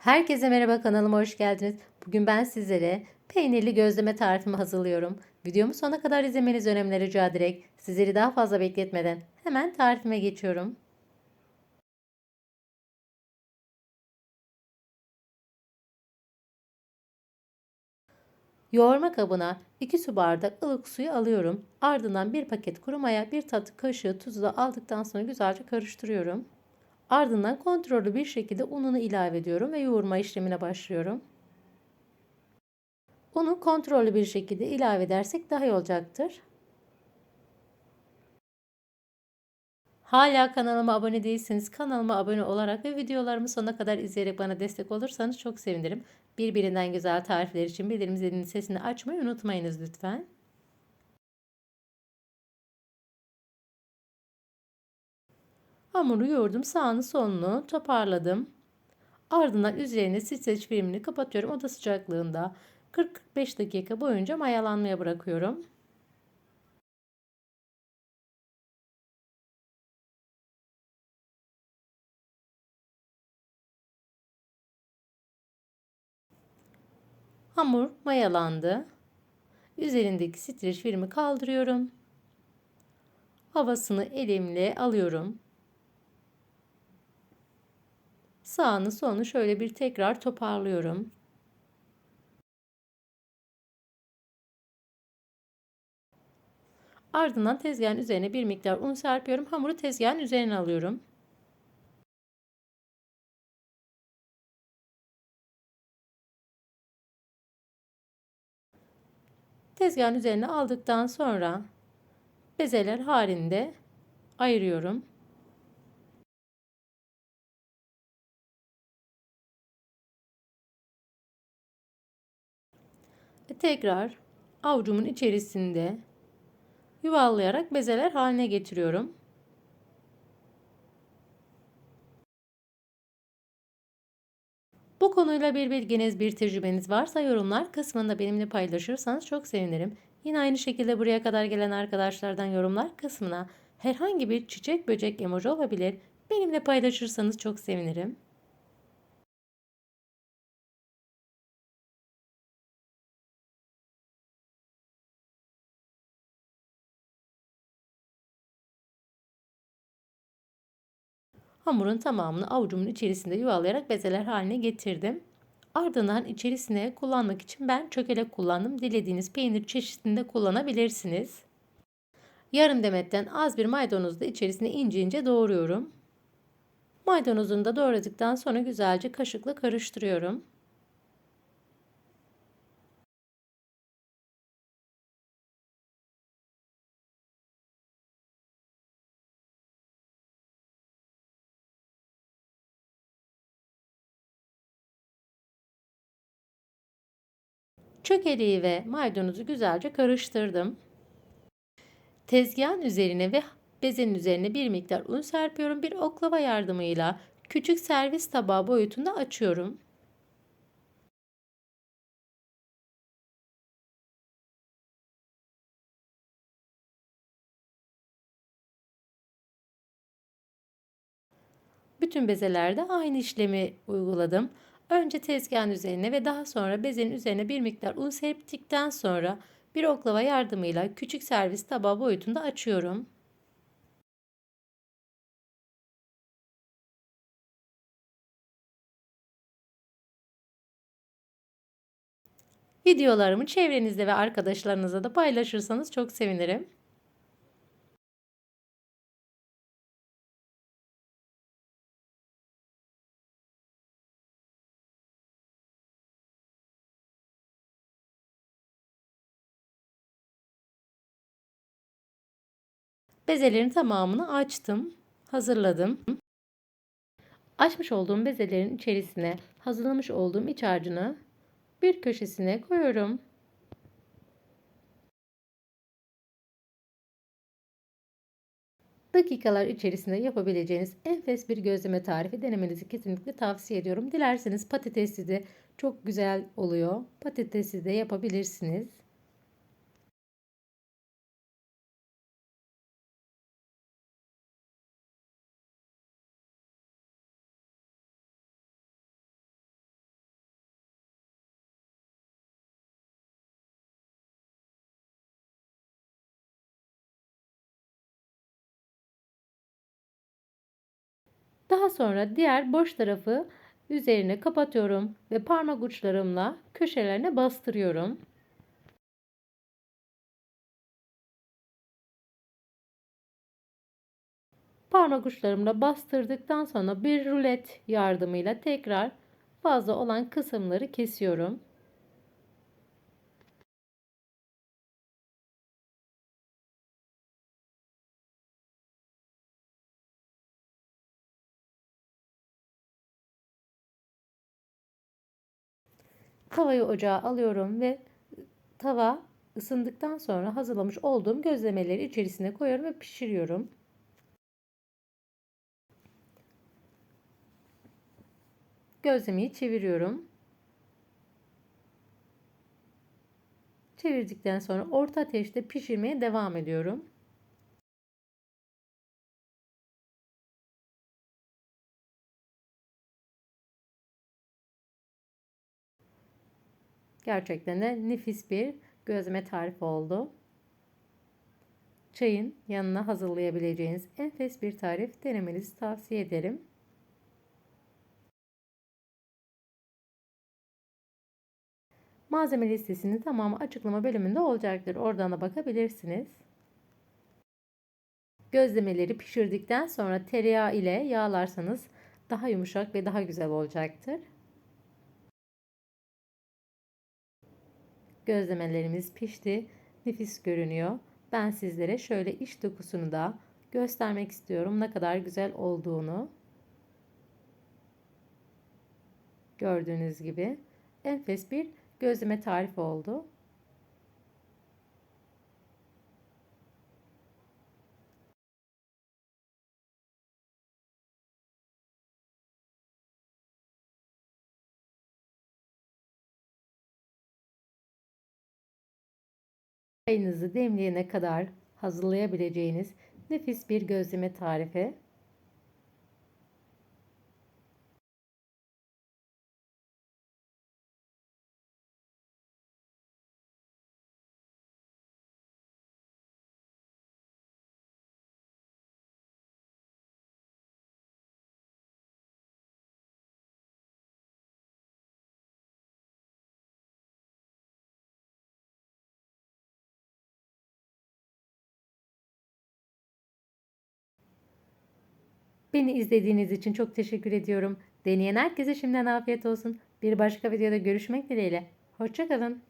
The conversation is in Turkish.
Herkese merhaba kanalıma hoş geldiniz. Bugün ben sizlere peynirli gözleme tarifimi hazırlıyorum. Videomu sona kadar izlemenizi önemli rica ederek sizleri daha fazla bekletmeden hemen tarifime geçiyorum. Yoğurma kabına 2 su bardak ılık suyu alıyorum. Ardından bir paket kuru maya, bir tatlı kaşığı tuzu da aldıktan sonra güzelce karıştırıyorum. Ardından kontrollü bir şekilde ununu ilave ediyorum ve yoğurma işlemine başlıyorum. Unu kontrollü bir şekilde ilave edersek daha iyi olacaktır. Hala kanalıma abone değilseniz kanalıma abone olarak ve videolarımı sonuna kadar izleyerek bana destek olursanız çok sevinirim. Birbirinden güzel tarifler için bildirim zilinin sesini açmayı unutmayınız lütfen. Hamuru yoğurdum. Sağını solunu toparladım. Ardından üzerine streç filmini kapatıyorum. Oda sıcaklığında 40-45 dakika boyunca mayalanmaya bırakıyorum. Hamur mayalandı. Üzerindeki streç filmi kaldırıyorum. Havasını elimle alıyorum. Sağını solunu şöyle bir tekrar toparlıyorum. Ardından tezgahın üzerine bir miktar un serpiyorum. Hamuru tezgahın üzerine alıyorum. Tezgahın üzerine aldıktan sonra bezeler halinde ayırıyorum. Ve tekrar avucumun içerisinde yuvarlayarak bezeler haline getiriyorum. Bu konuyla bir bilginiz, bir tecrübeniz varsa yorumlar kısmında benimle paylaşırsanız çok sevinirim. Yine aynı şekilde buraya kadar gelen arkadaşlardan yorumlar kısmına herhangi bir çiçek böcek emoji olabilir. Benimle paylaşırsanız çok sevinirim. Hamurun tamamını avucumun içerisinde yuvalayarak bezeler haline getirdim. Ardından içerisine kullanmak için ben çökelek kullandım. Dilediğiniz peynir çeşitinde kullanabilirsiniz. Yarım demetten az bir maydanozu da içerisine ince ince doğruyorum. Maydanozunu da doğradıktan sonra güzelce kaşıkla karıştırıyorum. Çökeleği ve maydanozu güzelce karıştırdım. Tezgahın üzerine ve bezenin üzerine bir miktar un serpiyorum. Bir oklava yardımıyla küçük servis tabağı boyutunda açıyorum. Bütün bezelerde aynı işlemi uyguladım. Önce tezgahın üzerine ve daha sonra bezenin üzerine bir miktar un serptikten sonra bir oklava yardımıyla küçük servis tabağı boyutunda açıyorum. Videolarımı çevrenizde ve arkadaşlarınızla da paylaşırsanız çok sevinirim. Bezelerin tamamını açtım, hazırladım. Açmış olduğum bezelerin içerisine hazırlamış olduğum iç harcını bir köşesine koyuyorum. Dakikalar içerisinde yapabileceğiniz enfes bir gözleme tarifi denemenizi kesinlikle tavsiye ediyorum. Dilerseniz patatesli de çok güzel oluyor. Patatesli de yapabilirsiniz. Daha sonra diğer boş tarafı üzerine kapatıyorum ve parmak uçlarımla köşelerine bastırıyorum. Parmak uçlarımla bastırdıktan sonra bir rulet yardımıyla tekrar fazla olan kısımları kesiyorum. Tavayı ocağa alıyorum ve tava ısındıktan sonra hazırlamış olduğum gözlemeleri içerisine koyuyorum ve pişiriyorum. Gözlemeyi çeviriyorum. Çevirdikten sonra orta ateşte pişirmeye devam ediyorum. Gerçekten de nefis bir gözleme tarifi oldu. Çayın yanına hazırlayabileceğiniz enfes bir tarif denemenizi tavsiye ederim. Malzeme listesinin tamamı açıklama bölümünde olacaktır. Oradan da bakabilirsiniz. Gözlemeleri pişirdikten sonra tereyağı ile yağlarsanız daha yumuşak ve daha güzel olacaktır. Gözlemelerimiz pişti. Nefis görünüyor. Ben sizlere şöyle iç dokusunu da göstermek istiyorum. Ne kadar güzel olduğunu. Gördüğünüz gibi enfes bir gözleme tarifi oldu. Çayınızı demleyene kadar hazırlayabileceğiniz nefis bir gözleme tarifi. Beni izlediğiniz için çok teşekkür ediyorum. Deneyen herkese şimdiden afiyet olsun. Bir başka videoda görüşmek dileğiyle. Hoşçakalın.